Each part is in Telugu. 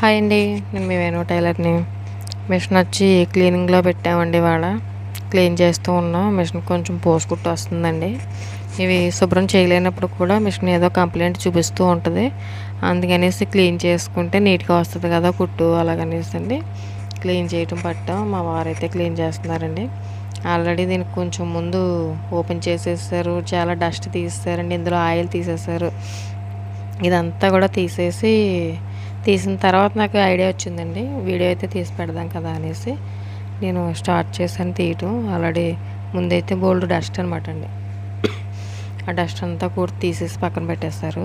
హాయ్ అండి. నేను మీ వేణు టైలర్ని. మిషన్ వచ్చి క్లీనింగ్లో పెట్టామండి ఇవాళ. క్లీన్ చేస్తూ ఉన్నాం. మిషన్ కొంచెం పోసుకుంటూ వస్తుందండి. ఇవి శుభ్రం చేయలేనప్పుడు కూడా మిషన్ ఏదో కంప్లైంట్ చూపిస్తూ ఉంటుంది. అందుకనేసి క్లీన్ చేసుకుంటే నీట్గా వస్తుంది కదా కుట్టు అలాగనేసి అండి. క్లీన్ చేయటం పట్టాం. మా వారైతే క్లీన్ చేస్తున్నారండి. ఆల్రెడీ దీనికి కొంచెం ముందు ఓపెన్ చేసేసారు. చాలా డస్ట్ తీసేసారండి. ఇందులో ఆయిల్ తీసేసారు. ఇదంతా కూడా తీసేసి తీసిన తర్వాత నాకు ఐడియా వచ్చిందండి వీడియో అయితే తీసి పెడదాం కదా అనేసి నేను స్టార్ట్ చేశాను తీయటం. ఆల్రెడీ ముందైతే బోల్డ్ డస్ట్ అనమాట అండి. ఆ డస్ట్ అంతా కూడా తీసేసి పక్కన పెట్టేస్తారు.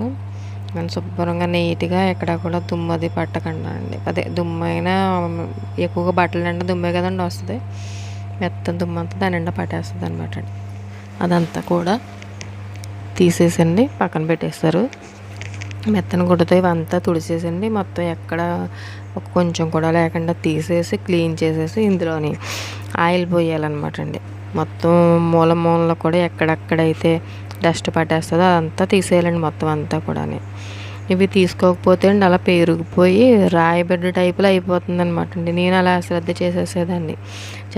నేను శుభ్రంగా నీట్గా ఎక్కడ కూడా దుమ్మది పట్టకుండా అండి. అదే దుమ్మైనా ఎక్కువగా బట్టల నిండా దుమ్మే కదండి వస్తుంది. మెత్త దుమ్మంతా దాని నిండా పట్టేస్తుంది అనమాట అండి. అదంతా కూడా తీసేసండి పక్కన పెట్టేస్తారు. మెత్తని గుడ్డతో ఇవంతా తుడిసేసండి. మొత్తం ఎక్కడ కొంచెం కూడా లేకుండా తీసేసి క్లీన్ చేసేసి ఇందులోని ఆయిల్ పోయాలన్నమాట అండి. మొత్తం మూల మూలలో కూడా ఎక్కడెక్కడైతే డస్ట్ పట్టేస్తుందో అదంతా తీసేయాలండి మొత్తం అంతా కూడా ఇవి తీసుకోకపోతే అండి అలా పేరుకుపోయి రాయబిడ్డ టైపులో అయిపోతుంది అనమాట అండి. నేను అలా శ్రద్ధ చేసేసేదాన్ని.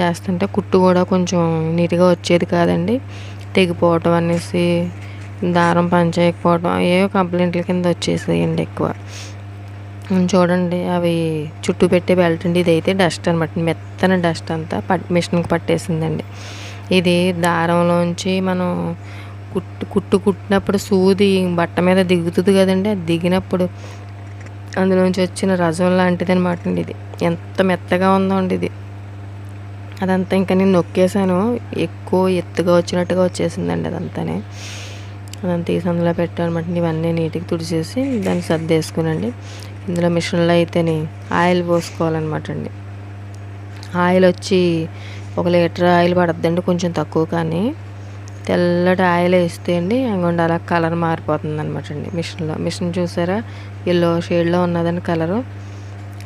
చేస్తుంటే కుట్టు కూడా కొంచెం నీట్గా వచ్చేది కాదండి. తెగిపోవటం అనేసి దారం పనిచేయకపోవడం ఏవో కంప్లైంట్ల కింద వచ్చేసాయండి ఎక్కువ. చూడండి అవి చుట్టూ పెట్టే బెల్ట్ అండి. ఇదైతే డస్ట్ అనమాట మెత్తన డస్ట్ అంతా పట్ మిషన్కి పట్టేసిందండి. ఇది దారంలోంచి మనం కుట్టు కుట్టు కుట్టినప్పుడు సూది బట్ట మీద దిగుతుంది కదండి. అది దిగినప్పుడు అందులోంచి వచ్చిన రజం లాంటిది అనమాట అండి ఇది. ఎంత మెత్తగా ఉందో అండి ఇది. అదంతా ఇంకా నేను నొక్కేసాను ఎక్కువ ఎత్తుగా వచ్చినట్టుగా వచ్చేసిందండి అదంతానే. మనం తీసి అందులో పెట్టానమాట ఇవన్నీ నీట్గా తుడిచేసి దాన్ని సర్దేసుకునండి. ఇందులో మిషన్లో అయితేనే ఆయిల్ పోసుకోవాలన్నమాట అండి. ఆయిల్ వచ్చి ఒక లీటర్ ఆయిల్ పడద్దండి కొంచెం తక్కువ కానీ తెల్లటి ఆయిల్ వేస్తే అండి అంగండి అలా కలర్ మారిపోతుంది అనమాట అండి మిషన్లో. మిషన్ చూసారా? ఎల్లో షేడ్లో ఉన్నదండి కలరు.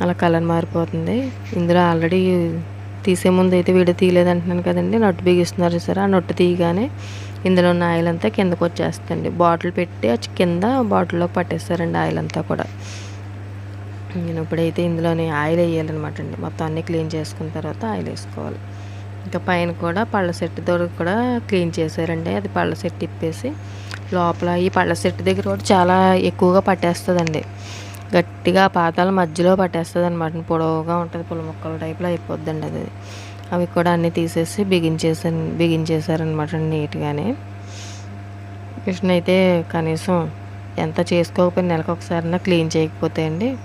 అలా కలర్ మారిపోతుంది. ఇందులో ఆల్రెడీ తీసే ముందు అయితే వీడియో తీయలేదు అంటున్నాను కదండి. నొట్టు బిగిస్తున్నారు సరే ఆ నొట్టు తీయగానే ఇందులో ఉన్న ఆయిల్ అంతా కిందకు వచ్చేస్తుంది బాటిల్ పెట్టి కింద బాటిల్లో పట్టేస్తారండి ఆయిల్ అంతా కూడా. నేను ఇప్పుడైతే ఇందులోనే ఆయిల్ వేయాలన్నమాట అండి. మొత్తం అన్నీ క్లీన్ చేసుకున్న తర్వాత ఆయిల్ వేసుకోవాలి. ఇంకా పైన కూడా పళ్ళ సెట్టు సెట్తో కూడా క్లీన్ చేశారండి. అది పళ్ళ సెట్ ఇప్పేసి లోపల ఈ పళ్ళ సెట్ దగ్గర కూడా చాలా ఎక్కువగా పట్టేస్తుందండి. గట్టిగా పాతాల మధ్యలో పట్టేస్తుంది అనమాట పొడవుగా ఉంటుంది పుల్ల మొక్కల టైప్లో అయిపోద్దండి అది. అవి కూడా అన్నీ తీసేసి బిగించేసాను బిగించేశారనమాట నీట్గానే. కృష్ణ అయితే కనీసం ఎంత చేసుకోకపోయినా నెలకు ఒకసారి క్లీన్ చేయకపోతే అండి